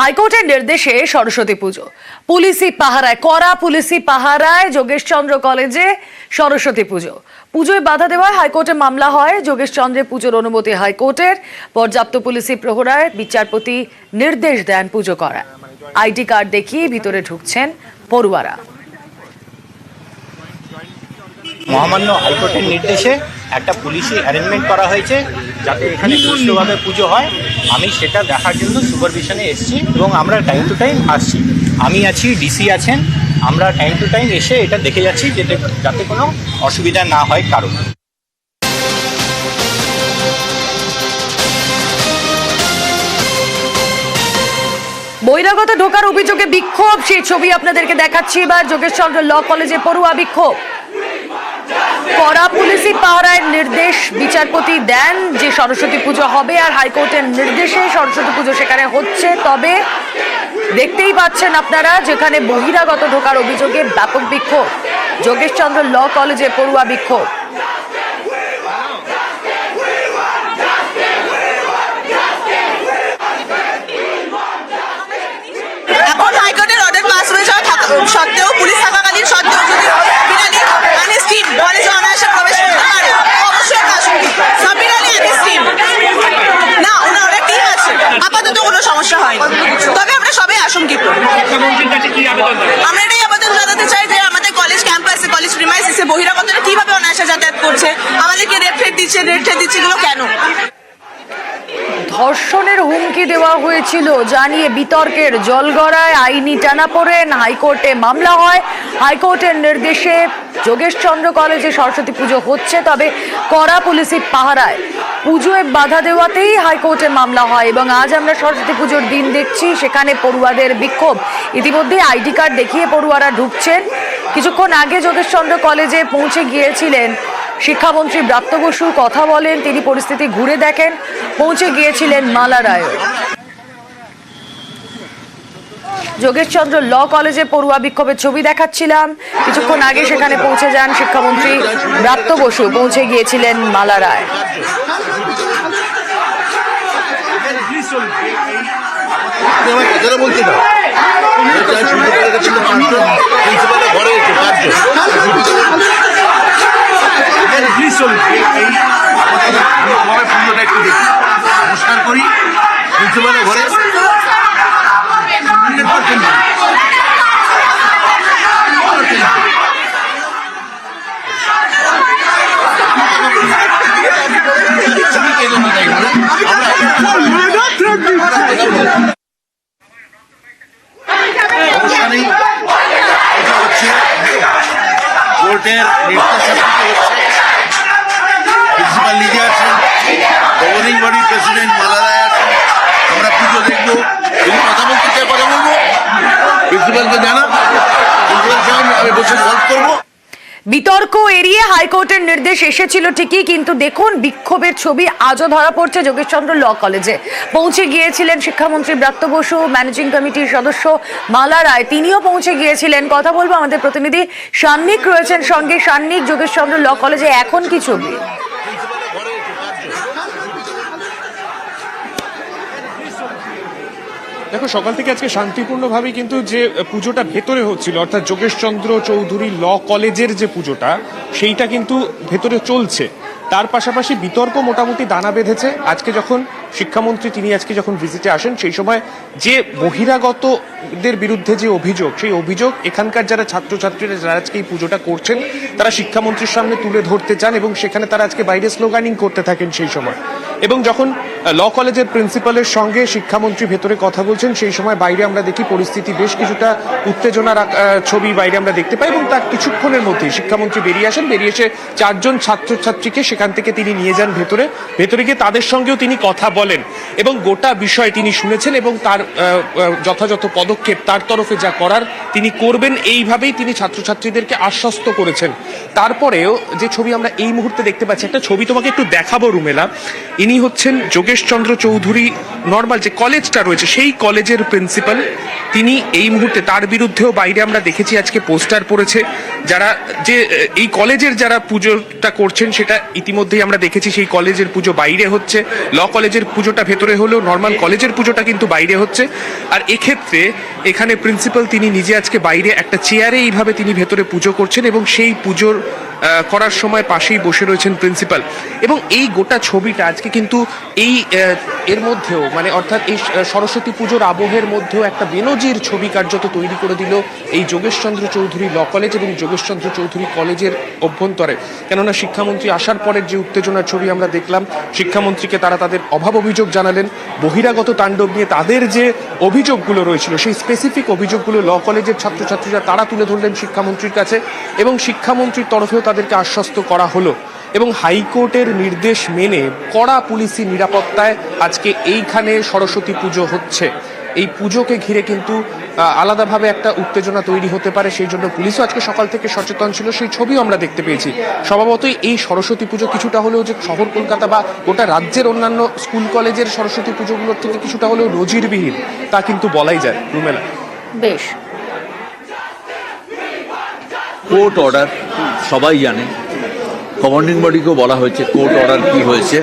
হাইকোর্টের নির্দেশে সরস্বতী পুজো। পুলিশি পাহারায়, কড়া পুলিশি পাহারায় যোগেশচন্দ্র কলেজে সরস্বতী পুজো। পুজোয় বাধা দেওয়ায় হাইকোর্টে মামলা হয়। যোগেশচন্দ্রের পুজোর অনুমতি হাইকোর্টের। পর্যাপ্ত পুলিশি প্রহরায় বিচারপতি নির্দেশ দেন পুজো করা আইডি কার্ড দেখিয়ে ভিতরে ঢুকছেন পড়ুয়ারা। মহামান্য হাইকোর্টের নির্দেশে একটা পুলিশি অ্যারেঞ্জমেন্ট করা হয়েছে। যাতে এখানে সুষ্ঠুভাবে পুজো হয় আমি সেটা দেখার জন্য সুপারভিশনে এসেছি এবং আমরা টাইম টু টাইম আসছি। আমি আছি ডিসি আছেন আমরা টাইম টু টাইম এসে এটা দেখে যাচ্ছি যাতে যাতে কোনো অসুবিধা না হয় কারণ বহিরাগত ঢোকার অভিযোগে বিক্ষোভ সেই ছবি আপনাদেরকে দেখাচ্ছি এবার। যোগেশচন্দ্র ল কলেজে পড়ুয়া বিক্ষোভ। কড়া পুলিশি পাওয়ার নির্দেশ বিচারপতি দেন যে সরস্বতী পুজো হবে আর হাইকোর্টের নির্দেশে সরস্বতী পুজো সেখানে হচ্ছে। তবে দেখতেই পাচ্ছেন আপনারা যেখানে বহিরাগত ঢোকার অভিযোগে ব্যাপক বিক্ষোভ। যোগেশচন্দ্র ল কলেজে পড়ুয়া বিক্ষোভ এখন হাইকোর্টের অর্ডার পাস হয়ে যাওয়া থাকা- সত্ত্বেও পুলিশ থাকাকালীন সত্ত্বেও যদি বিনালি আনস্টিম কলেজে অনায়াসে প্রবেশ করতে পারে অবশ্যই একটা আশঙ্কিত সাবিনালি আনস্টিম না ওনার অনেক টিম আছে আপাতত কোনো সমস্যা হয়নি তবে আমরা সবাই আশঙ্কিত আমরা এটাই আবেদন জানাতে চাই যে আমাদের কলেজ ক্যাম্পাসে কলেজ প্রিমাইসিসে বহিরাগতরা অনায়াসে যাতায়াত করছে, আমাদেরকে রেট ফেট দিচ্ছে রেট ফেট দিচ্ছে এগুলো কেন? ধর্ষণের হুমকি দেওয়া হয়েছিল, জানিয়ে বিতর্কের জলগড়ায় আইনি টানাপোড়েন, হাইকোর্টে মামলা হয়। হাইকোর্টের নির্দেশে যোগেশচন্দ্র কলেজে সরস্বতী পুজো হচ্ছে, তবে কড়া পুলিশি পাহারায়। পুজোয় বাধা দেওয়াতেই হাইকোর্টে মামলা হয় এবং আজ আমরা সরস্বতী পুজোর দিন দেখছি, সেখানে পড়ুয়াদের বিক্ষোভ। ইতিমধ্যে আইডি কার্ড দেখিয়ে পড়ুয়ারা ঢুকছেন। কিছুক্ষণ আগে যোগেশচন্দ্র কলেজে পৌঁছে গিয়েছিলেন শিক্ষামন্ত্রী ব্রাত্য বসু, কথা বলেন, তিনি পরিস্থিতি ঘুরে দেখেন। পৌঁছে গিয়েছিলেন মালা রায়ও। যোগেশচন্দ্র ল কলেজে পড়ুয়া বিক্ষোভের ছবি দেখাচ্ছিলাম। কিছুক্ষণ আগে সেখানে পৌঁছে যান শিক্ষামন্ত্রী ব্রাত্য বসু। পৌঁছে গিয়েছিলেন মালা রায়। আপনি এসে পাঁচজন প্লিজ চলুন এই এই আমাদের ভালোভাবে পুজোটা একটু দেখি নমস্কার করি প্রিন্সিপালের ঘরে সমস্যা নেই এটা হচ্ছে কোর্টের নির্দেশ হচ্ছে প্রিন্সিপাল নিজে আছেন গভর্নিং বডির প্রেসিডেন্ট মালারায় আছেন আমরা পুজো দেখব যদি কথা বলতে চাই কথা বলব জানা আমি করব বিতর্ক এড়িয়ে হাইকোর্টের নির্দেশ এসেছিল ঠিকই, কিন্তু দেখুন, বিক্ষোভের ছবি আজও ধরা পড়ছে যোগেশচন্দ্র ল কলেজে। পৌঁছে গিয়েছিলেন শিক্ষামন্ত্রী ব্রাত্য বসু, ম্যানেজিং কমিটির সদস্য মালা রায়। তিনিও পৌঁছে গিয়েছিলেন। কথা বলব আমাদের প্রতিনিধি সান্নিক রয়েছেন সঙ্গে। সান্নিক, যোগেশচন্দ্র ল কলেজে এখন কি ছবি? দেখো, সকাল থেকে আজকে শান্তিপূর্ণভাবে কিন্তু যে পুজোটা ভেতরে হচ্ছিল, অর্থাৎ যোগেশচন্দ্র চৌধুরী ল কলেজের যে পুজোটা, সেইটা কিন্তু ভেতরে চলছে। তার পাশাপাশি বিতর্ক মোটামুটি দানা বেঁধেছে। আজকে যখন শিক্ষামন্ত্রী, তিনি আজকে যখন ভিজিটে আসেন, সেই সময় যে বহিরাগতদের বিরুদ্ধে যে অভিযোগ, সেই অভিযোগ এখানকার যারা ছাত্রছাত্রীরা যারা আজকে এই পুজোটা করছেন, তারা শিক্ষামন্ত্রীর সামনে তুলে ধরতে চান এবং সেখানে তারা আজকে বাইরে স্লোগানিং করতে থাকেন সেই সময়। এবং যখন ল কলেজের প্রিন্সিপালের সঙ্গে শিক্ষামন্ত্রী ভেতরে কথা বলছেন। সেই সময় বাইরে আমরা দেখি পরিস্থিতি বেশ কিছুটা উত্তেজনার ছবি বাইরে আমরা দেখতে পাই এবং তার কিছুক্ষণের মধ্যেই শিক্ষামন্ত্রী বেরিয়ে আসেন। বেরিয়ে এসে চারজন ছাত্রছাত্রীকে সেখান থেকে তিনি নিয়ে যান ভেতরে। ভেতরে গিয়ে তাদের সঙ্গেও তিনি কথা বলেন এবং গোটা বিষয় তিনি শুনেছেন এবং তার যথাযথ পদক্ষেপ তার তরফে যা করার তিনি করবেন, এইভাবেই তিনি ছাত্রছাত্রীদেরকে আশ্বস্ত করেছেন। তারপরেও যে ছবি আমরা এই মুহূর্তে দেখতে পাচ্ছি, একটা ছবি তোমাকে একটু দেখাবো রুমেলা। ইনি হচ্ছেন যোগেশচন্দ্র চৌধুরী নর্মাল যে কলেজটা রয়েছে, সেই কলেজের প্রিন্সিপাল তিনি এই মুহূর্তে তার বিরুদ্ধেও বাইরে আমরা দেখেছি, আজকে পোস্টার পড়েছে। যারা যে, এই কলেজের যারা পুজোটা করছেন, সেটা ইতিমধ্যেই আমরা দেখেছি, সেই কলেজের পুজো বাইরে হচ্ছে। ল কলেজের পুজোটা ভেতরে হলেও নর্মাল কলেজের পুজোটা কিন্তু বাইরে হচ্ছে। আর এক্ষেত্রে এখানে প্রিন্সিপাল তিনি নিজে আজকে বাইরে একটা চেয়ারে এইভাবে তিনি ভেতরে পুজো করছেন এবং সেই পুজোর করার সময় পাশেই বসে রয়েছেন প্রিন্সিপাল। এবং এই গোটা ছবিটা আজকে কিন্তু এই এর মধ্যেও মানে অর্থাৎ এই সরস্বতী পুজোর আবহের মধ্যেও একটা বেনজির ছবি কার্যত তৈরি করে দিল এই যোগেশচন্দ্র চৌধুরী ল কলেজ এবং যোগেশচন্দ্র চৌধুরী কলেজের অভ্যন্তরে। কেননা শিক্ষামন্ত্রী আসার পরের যে উত্তেজনার ছবি আমরা দেখলাম, শিক্ষামন্ত্রীকে তারা তাদের অভাব অভিযোগ জানালেন, বহিরাগত তাণ্ডব নিয়ে তাদের যে অভিযোগগুলো রয়েছিল, সেই স্পেসিফিক অভিযোগগুলো ল কলেজের ছাত্রছাত্রীরা তারা তুলে ধরলেন শিক্ষামন্ত্রীর কাছে এবং শিক্ষামন্ত্রীর তরফেও তাদেরকে আশ্বস্ত করা হলো এবং হাইকোর্টের নির্দেশ মেনে কড়া পুলিশি নিরাপত্তায় আজকে এইখানে সরস্বতী পুজো হচ্ছে। এই পুজোকে ঘিরে কিন্তু আলাদাভাবে একটা উত্তেজনা তৈরি হতে পারে, সেই জন্য পুলিশও আজকে সকাল থেকে সচেতন ছিল, সেই ছবিও আমরা দেখতে পেয়েছি। স্বভাবতই এই সরস্বতী পুজো কিছুটা হলেও যে শহর কলকাতা বা গোটা রাজ্যের অন্যান্য স্কুল, কলেজের সরস্বতী পুজোগুলোর থেকে কিছুটা হলেও নজিরবিহীন, তা কিন্তু বলাই যায়, রুমেলা। বেশ। কোর্ট অর্ডার সবাই জানে। কমান্ডিং বডিকেও বলা হয়েছে কোর্ট অর্ডার কি হয়েছে।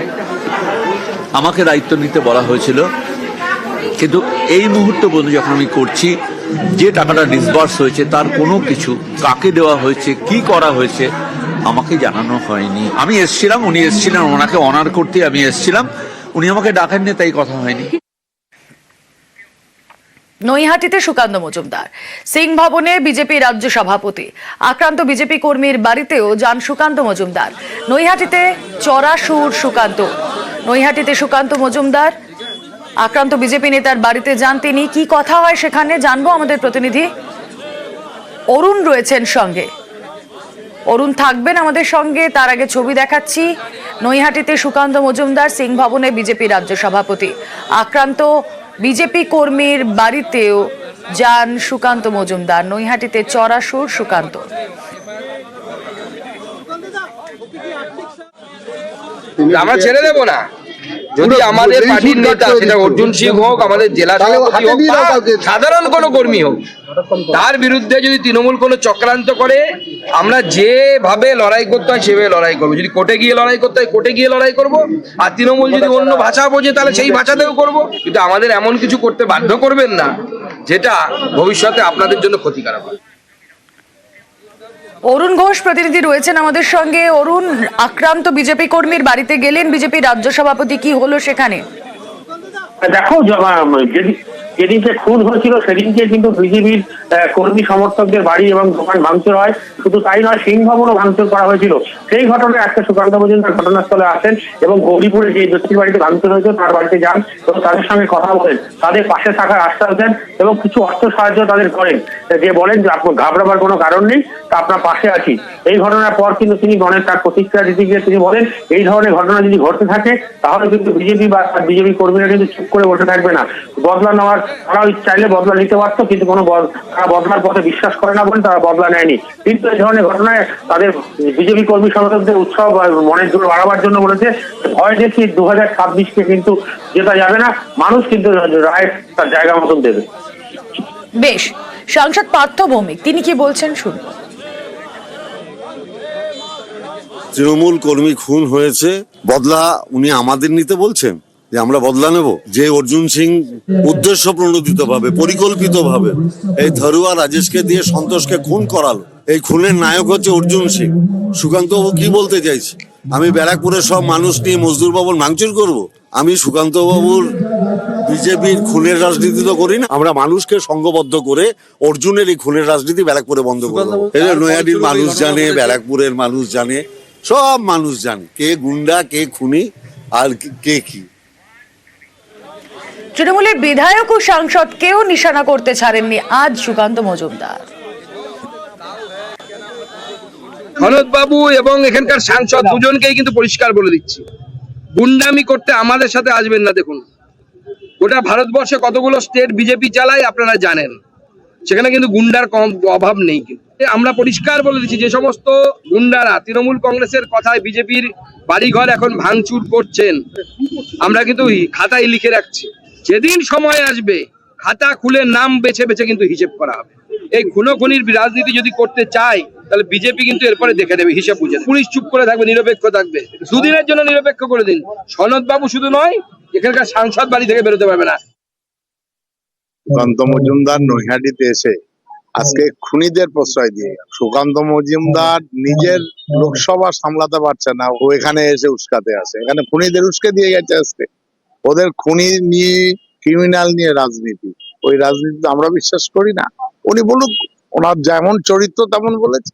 আমাকে দায়িত্ব নিতে বলা হয়েছিল। কিন্তু এই মুহূর্তে পর্যন্ত যখন আমি করছি, যে টাকাটা ডিসবার্স হয়েছে, তার কোনো কিছু কাকে দেওয়া হয়েছে, কি করা হয়েছে, আমাকে জানানো হয়নি। আমি এসছিলাম, উনি এসছিলেন, ওনাকে অনার করতে আমি এসছিলাম। উনি আমাকে ডাকেননি, তাই কথা হয়নি। নৈহাটিতে সুকান্ত মজুমদার, সিং ভবনে বিজেপি রাজ্য সভাপতি, আক্রান্ত বিজেপি কর্মীর বাড়িতেও যান সুকান্ত মজুমদার। নৈহাটিতে চড়া সুর সুকান্ত। নৈহাটিতে সুকান্ত মজুমদার, আক্রান্ত বিজেপি নেতার বাড়িতে যান তিনি। কি কথা হয় সেখানে জানব আমাদের প্রতিনিধি। অরুণ রয়েছেন সঙ্গে। অরুণ থাকবেন আমাদের সঙ্গে, তার আগে ছবি দেখাচ্ছি। নৈহাটিতে সুকান্ত মজুমদার, সিং ভবনে বিজেপি রাজ্য সভাপতি। আক্রান্ত বিজেপি কর্মীর বাড়িতেও যান সুকান্ত মজুমদার। নৈহাটিতে চড়াসুর সুকান্ত। আমরা ছেড়ে দেবো না। যদি আমাদের পার্টির নেতা সেটা অর্জুন সিং হোক আমাদের জেলা সভাপতি হোক সাধারণ কোনো কর্মী হোক তার বিরুদ্ধে যদি তৃণমূল কোনো চক্রান্ত করে আমরা যেভাবে লড়াই করতে হয় সেভাবে লড়াই করব। যদি কোর্টে গিয়ে লড়াই করতে হয় কোর্টে গিয়ে লড়াই করব। আর তৃণমূল যদি অন্য ভাষা বোঝে তাহলে সেই ভাষাতেও করব। কিন্তু আমাদের এমন কিছু করতে বাধ্য করবেন না যেটা ভবিষ্যতে আপনাদের জন্য ক্ষতিকারক হয় অরুণ ঘোষ প্রতিনিধি রয়েছেন আমাদের সঙ্গে। অরুণ আক্রান্ত বিজেপি কর্মীর বাড়িতে গেলেন বিজেপি রাজ্য সভাপতি কি হলো সেখানে? দেখো যেদিনকে খুন হয়েছিল সেদিনকে কিন্তু বিজেপির কর্মী সমর্থকদের বাড়ি এবং দোকান ভাঙচুর হয়। শুধু তাই নয় সিং ভবনও ভাঙচুর করা হয়েছিল। সেই ঘটনায় আজকে সুকান্ত মজুমদার ঘটনাস্থলে আসেন এবং গৌরীপুরে যে ব্যক্তির বাড়িতে ভাঙচুর হয়েছে তার বাড়িতে যান এবং তাদের সঙ্গে কথা বলেন। তাদের পাশে থাকার আশ্বাস দেন এবং কিছু অর্থ সাহায্য তাদের করেন। যে বলেন যে, আপনার ঘাবড়াবার কোনো কারণ নেই, তা আপনার পাশে আছি। এই ঘটনার পর কিন্তু তিনি গণের তার প্রতিক্রিয়া দিতে গিয়ে তিনি বলেন, এই ধরনের ঘটনা যদি ঘটতে থাকে, তাহলে কিন্তু বিজেপি বা বিজেপি কর্মীরা কিন্তু চুপ করে বসে থাকবে না। বদলা নেওয়ার তারা চাইলে বদলা নিতে পারতো কিন্তু কোনো তারা বদলার পথে বিশ্বাস করে না বলে তারা বদলা নেয়নি। কিন্তু এই ধরনের ঘটনায় তাদের বিজেপি কর্মী সমর্থকদের উৎসব মনের জোর বাড়াবার জন্য বলেছে ভয় দেখিয়ে দু হাজার ছাব্বিশকে কিন্তু জেতা যাবে না মানুষ কিন্তু রায় তার জায়গা মতন দেবে। বেশ সাংসদ পার্থ ভৌমিক তিনি কি বলছেন শুনুন। তৃণমূল কর্মী খুন হয়েছে বদলা উনি আমাদের নিতে বলছেন? যে আমরা বদলা নেব। যে অর্জুন সিং উদ্দেশ্য প্রণোদিত ভাবে পরিকল্পিত ভাবে এই ধরুয়া রাজেশকে দিয়ে সন্তোষকে খুন করালো। এই খুনের নায়ক হচ্ছে অর্জুন সিং। সুকান্ত বাবু কি বলতে চাইছে? আমি ব্যারাকপুরের সব মানুষ নিয়ে মজদুর ভবন ভাঙচুর করব? আমি সুকান্ত বাবুর বিজেপির খুনের রাজনীতি তো করি না। আমরা মানুষকে সংঘবদ্ধ করে অর্জুনের এই খুনের রাজনীতি ব্যারাকপুরে বন্ধ করব। এটা নৈহাটির মানুষ জানে ব্যারাকপুরের মানুষ জানে সব মানুষ জানে কে গুন্ডা কে খুনি আর কে কি। তৃণমূলের বিধায়ক ও সাংসদ কেউ নিশানা করতে ছাড়েননি আজ সুকান্ত মজুমদার। বাবু এবং এখানকার সাংসদ দুজনকেই কিন্তু পরিষ্কার বলে দিচ্ছি। গুন্ডামি করতে আমাদের সাথে আসবেন না দেখুন। গোটা ভারতবর্ষে কতগুলো স্টেট বিজেপি চালায় আপনারা জানেন। সেখানে কিন্তু গুন্ডার কম অভাব নেই কিন্তু। আমরা পরিষ্কার বলে দিচ্ছি যে সমস্ত গুন্ডারা তৃণমূল কংগ্রেসের কথায় বিজেপির বাড়িঘর এখন ভাঙচুর করছেন। আমরা কিন্তু খাতায় লিখে রাখছি। যেদিন সময় আসবে, খাতা খুলে নাম বেছে বেছে কিন্তু হিসেব করা হবে। এই খুনোখুনির রাজনীতি যদি করতে চায়, তাহলে বিজেপি কিন্তু এরপরে দেখে নেবে, হিসাব বুঝে। পুলিশ চুপ করে থাকবে, নিরপেক্ষ থাকবে। দুদিনের জন্য নিরপেক্ষ করে দিন। সনদ বাবু শুধু নয়, এখানকার সাংসদ বাড়ি থেকে বেরোতে পারবে না। সুকান্ত মজুমদার নৈহাটিতে এসে আজকে খুনিদের প্রশ্রয় দিয়ে, সুকান্ত মজুমদার নিজের লোকসভা সামলাতে পারছে না, ও এখানে এসে উস্কাতে আসে। এখানে খুনিদের উস্কে দিয়ে গেছে আজকে। ওদের খুনি নিয়ে ক্রিমিনাল নিয়ে রাজনীতি। ওই রাজনীতি আমরা বিশ্বাস করি না। উনি বলুক, ওনার যেমন চরিত্র তেমন বলেছে।